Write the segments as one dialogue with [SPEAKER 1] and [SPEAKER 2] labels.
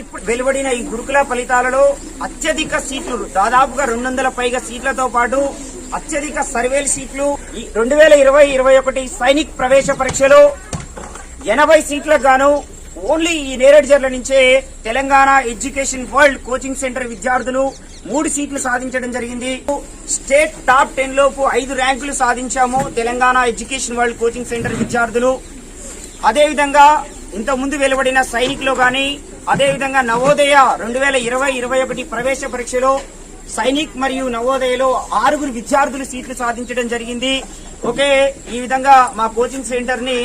[SPEAKER 1] ఇప్పుడు వెలువడిన ఈ గురుకుల ఫలితాలలో అత్యధిక సీట్లు దాదాపుగా రెండు వందల పైగా సీట్లతో పాటు అత్యధిక సర్వేల్ సీట్లు ఈ రెండు వేల ఇరవై ఇరవై ఒకటి సైనిక్ ప్రవేశ పరీక్షలో ఎనభై సీట్లకు గాను ఓన్లీ ఈ నేరేడు జర్ల నుంచే Telangana education world coaching centre విద్యార్థులు మూడు సీట్లు సాధించడం జరిగింది. స్టేట్ టాప్ టెన్ లోపు ఐదు ర్యాంకులు సాధించాము Telangana education world coaching centre విద్యార్థులు. అదేవిధంగా ఇంత ముందు వెలువడిన సైనిక్లో కానీ అదేవిధంగా నవోదయ రెండు వేల ఇరవై ఇరవై ఒకటి ప్రవేశ పరీక్షలో సైనిక్ మరియు నవోదయలో ఆరుగురు విద్యార్థులు సీట్లు సాధించడం జరిగింది. ఓకే ఈ విధంగా మా కోచింగ్ సెంటర్ని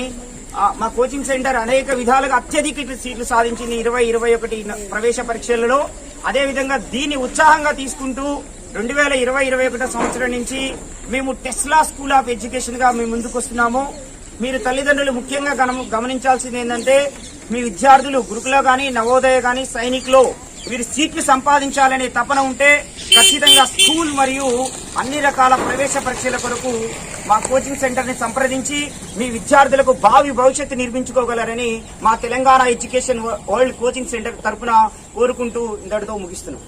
[SPEAKER 1] మా కోచింగ్ సెంటర్ అనేక విధాలుగా అత్యధిక సీట్లు సాధించింది ఇరవై ఇరవై ఒకటి ప్రవేశ పరీక్షలలో. అదేవిధంగా దీన్ని ఉత్సాహంగా తీసుకుంటూ రెండు వేల ఇరవై ఇరవై ఒకటో సంవత్సరం నుంచి మేము టెస్లా స్కూల్ ఆఫ్ ఎడ్యుకేషన్గా మేము ముందుకు వస్తున్నాము మీరు తల్లిదండ్రులు ముఖ్యంగా గమనించాల్సింది ఏంటంటే మీ విద్యార్థులు గురుకులో గాని నవోదయ గాని సైనిక్లో మీరు సీట్లు సంపాదించాలనే తపన ఉంటే ఖచ్చితంగా స్కూల్ మరియు అన్ని రకాల ప్రవేశ పరీక్షల కొరకు మా కోచింగ్ సెంటర్ని సంప్రదించి మీ విద్యార్థులకు భావి భవిష్యత్తు నిర్మించుకోగలరని మా Telangana education world coaching centre తరఫున కోరుకుంటూ ఇంతటితో ముగిస్తున్నాం.